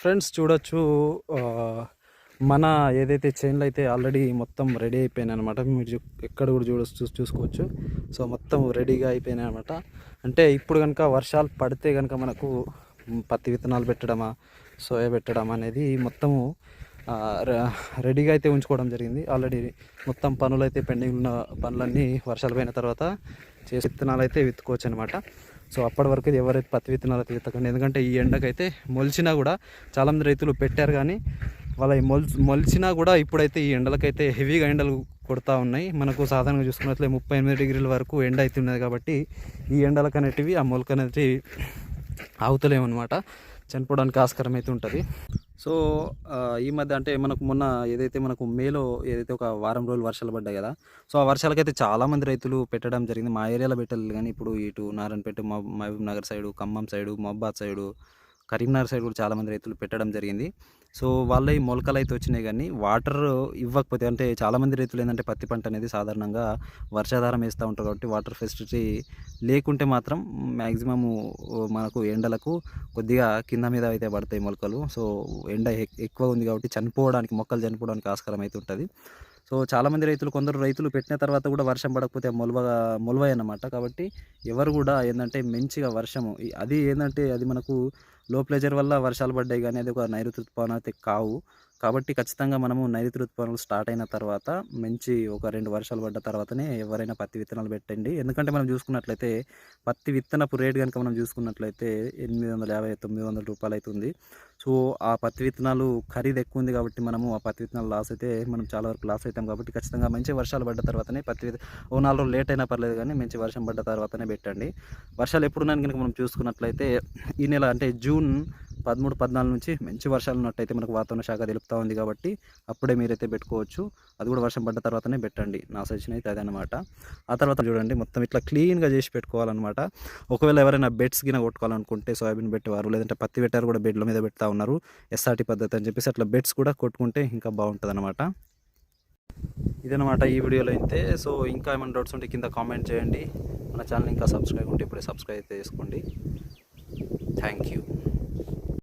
Friends చూడొచ్చు మన ఏదైతే చైన్లు అయితే ఆల్రెడీ మొత్తం రెడీ అయిపోయినాయి అనమాట మీరు ఎక్కడ కూడా చూడొచ్చు చూ చూసుకోవచ్చు. సో మొత్తం రెడీగా అయిపోయినాయి అనమాట అంటే ఇప్పుడు కనుక వర్షాలు పడితే కనుక మనకు పత్తి విత్తనాలు పెట్టడమా సోయా పెట్టడం అనేది మొత్తము రెడీగా అయితే ఉంచుకోవడం జరిగింది. ఆల్రెడీ మొత్తం పనులు అయితే పెండింగ్ ఉన్న పనులన్నీ వర్షాలు పోయిన తర్వాత చేసి విత్తనాలు అయితే విత్తుకోవచ్చు అనమాట సో అప్పటి వరకు ఇది ఎవరైతే పత్తి విత్తనాలు అయితే విత్తకండి ఎందుకంటే ఈ ఎండకైతే మొలిచినా కూడా చాలామంది రైతులు పెట్టారు కానీ వాళ్ళ ఈ మొల్ మొలిచినా కూడా ఇప్పుడైతే ఈ ఎండలకైతే హెవీగా ఎండలు కొడతా ఉన్నాయి. మనకు సాధారణంగా చూసుకున్నట్లే ముప్పై ఎనిమిది డిగ్రీల వరకు ఎండ అయితే ఉన్నది కాబట్టి ఈ ఎండలకు అనేటివి ఆ మొలక అనేది ఆగుతలేమన్నమాట చనిపోవడానికి ఆస్కారం అయితే ఉంటుంది. సో ఈ మధ్య అంటే మనకు మొన్న ఏదైతే మనకు మేలో ఏదైతే ఒక వారం రోజులు వర్షాలు పడ్డాయి కదా సో ఆ వర్షాలకైతే చాలామంది రైతులు పెట్టడం జరిగింది. మా ఏరియాలో పెట్టలేదు కానీ ఇప్పుడు ఇటు Narayanpet Mahbubnagar side Khammam side Mahabad side Karimnagar side కూడా చాలామంది రైతులు పెట్టడం జరిగింది. సో వాళ్ళ ఈ మొలకలు అయితే వచ్చినాయి కానీ వాటర్ ఇవ్వకపోతే అంటే చాలామంది రైతులు ఏంటంటే పత్తి పంట అనేది సాధారణంగా వర్షాధారం వేస్తూ ఉంటారు కాబట్టి వాటర్ ఫెసిలిటీ లేకుంటే మాత్రం మ్యాక్సిమము మనకు ఎండలకు కొద్దిగా కింద మీద అయితే పడతాయి మొలకలు. సో ఎండ ఎక్కువ ఉంది కాబట్టి చనిపోవడానికి మొక్కలు చనిపోవడానికి ఆస్కారం అయితే ఉంటుంది. సో చాలామంది రైతులు కొందరు రైతులు పెట్టిన తర్వాత కూడా వర్షం పడకపోతే మొలవగా మొలవాయి అన్నమాట కాబట్టి ఎవరు కూడా ఏంటంటే మంచిగా వర్షము అది ఏంటంటే అది మనకు లో ప్లేజర్ వల్ల వర్షాలు పడ్డాయి కానీ అది ఒక నైరుతి ఋతుపవనం అయితే కావు. కాబట్టి ఖచ్చితంగా మనము నైరుతి ఋతుపవనాలు స్టార్ట్ అయిన తర్వాత మంచి ఒక రెండు వర్షాలు పడ్డ తర్వాతనే ఎవరైనా పత్తి విత్తనాలు పెట్టండి. ఎందుకంటే మనం చూసుకున్నట్లయితే పత్తి విత్తనపు రేట్ కనుక మనం చూసుకున్నట్లయితే ఎనిమిది వందల యాభై తొమ్మిది వందల రూపాయలు అవుతుంది సో ఆ పత్తి విత్తనాలు ఖరీదు ఎక్కువ ఉంది కాబట్టి మనము ఆ పత్తి విత్తనాలు లాస్ అయితే మనం చాలా వరకు లాస్ అవుతాం కాబట్టి ఖచ్చితంగా మంచి వర్షాలు పడ్డ తర్వాతనే పత్తి ఓ నాలుగు రోజులు లేట్ అయినా పర్లేదు కానీ మంచి వర్షం పడ్డ తర్వాతనే పెట్టండి. వర్షాలు ఎప్పుడున్నాయని కనుక మనం చూసుకున్నట్లయితే ఈ నెల అంటే జూన్ పదమూడు పద్నాలుగు నుంచి మంచి వర్షాలు ఉన్నట్టయితే మనకు వాతావరణ శాఖ తెలుపుతూ ఉంది కాబట్టి అప్పుడే మీరైతే పెట్టుకోవచ్చు. అది కూడా వర్షం పడ్డ తర్వాతనే పెట్టండి. నా సజెషన్ అయితే అదనమాట ఆ తర్వాత చూడండి మొత్తం ఇట్లా క్లీన్గా చేసి పెట్టుకోవాలన్నమాట. ఒకవేళ ఎవరైనా బెడ్స్ గిన కొట్టుకోవాలనుకుంటే సోయాబీన్ పెట్టేవారు లేదంటే పత్తి పెట్టారు కూడా బెడ్ల మీద పెడతా ఉన్నారు. ఎస్ఆర్టీ పద్ధతి అని చెప్పేసి అట్లా బెడ్స్ కూడా కొట్టుకుంటే ఇంకా బాగుంటుంది అనమాట ఇదనమాట ఈ వీడియోలో అయితే. సో ఇంకా ఏమైనా డౌట్స్ ఉంటే కింద కామెంట్ చేయండి. మన ఛానల్ ఇంకా సబ్స్క్రైబ్ ఉంటే ఇప్పుడే సబ్స్క్రైబ్ అయితే చేసుకోండి. Thank you.